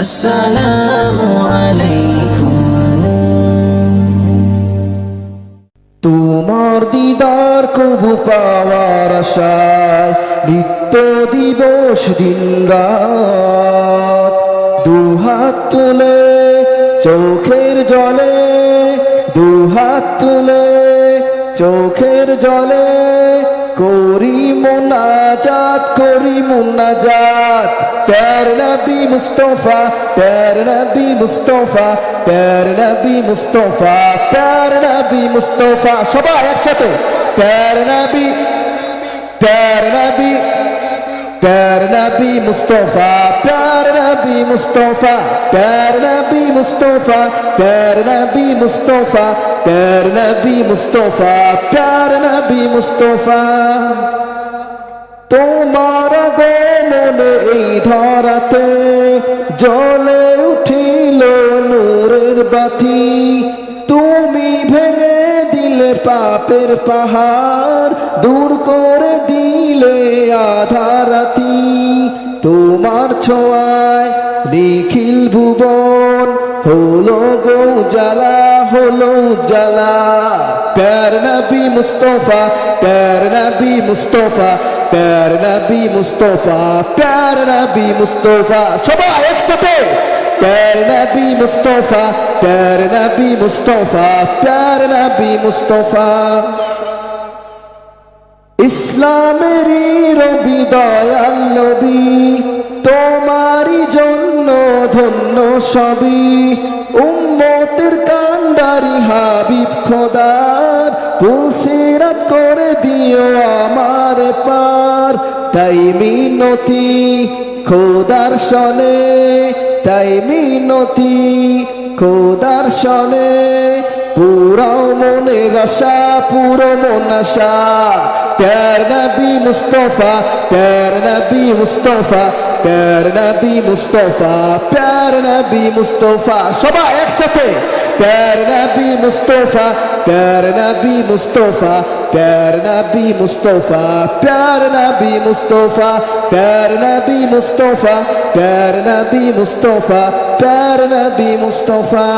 আসসালামু তোমার দিদার কবু পাওয়ার আশায় নিত্য দিবস দিন রাত। দুহাত তুলে চোখের জলে দুহাত তুলে চোখের জলে করি মোনাজাত করি মোনাজাত প্যার নবী মুস্তফা প্যার নবী মুস্তফা প্যার নবী মুস্তফা প্যার নবী মুস্তফা সবাই একসাথে প্যার নবী প্যার নবী প্যার নবী মুস্তফা প্যার নবী মুস্তফা প্যার নবী মুস্তফা প্যার নবী মুস্তফা প্যার নবী মুস্তফা প্যার নবী মুস্তফা তোমার গমনে এই ধরাতে জলে উঠিল নূরের বাতি। তুমি ভেঙে দিলে পাপের পাহাড়, দূর করে দিলে আধারাতি। তোমার ছোঁয়ায় নিখিল ভুবন, হলো গো জ্বালা, হলো জ্বালা। প্যার নবী মুস্তফা, প্যার নবী মুস্তফা প্যার নবী মুস্তফা, প্যার নবী মুস্তফা, সবাই একসাথে। প্যার নবী মুস্তফা, প্যার নবী মুস্তফা, প্যার নবী মুস্তফা। ইসলামেরই রবি দয়াল নবী, তোমারই জন্য ধন্য সবই। উম্মতের কান্ডারি হাবিব খোদার পুলসিরাত করে দিও আমার তাই মিনতি, খোদার সনে তাই মিনতি, খোদার সনে পুরো মনে আশা, পুরো মন আশা। প্যার নবী মুস্তফা, প্যার নবী মুস্তফা, প্যার নবী মুস্তফা, প্যার নবী মুস্তফা, সবাই একসাথে। প্যার নবী মুস্তফা, প্যার নবী মুস্তফা, প্যার নবী মুস্তফা, প্যার নবী মুস্তফা প্যার নবী মুস্তফা প্যার নবী মুস্তফা প্যার নবী মুস্তফা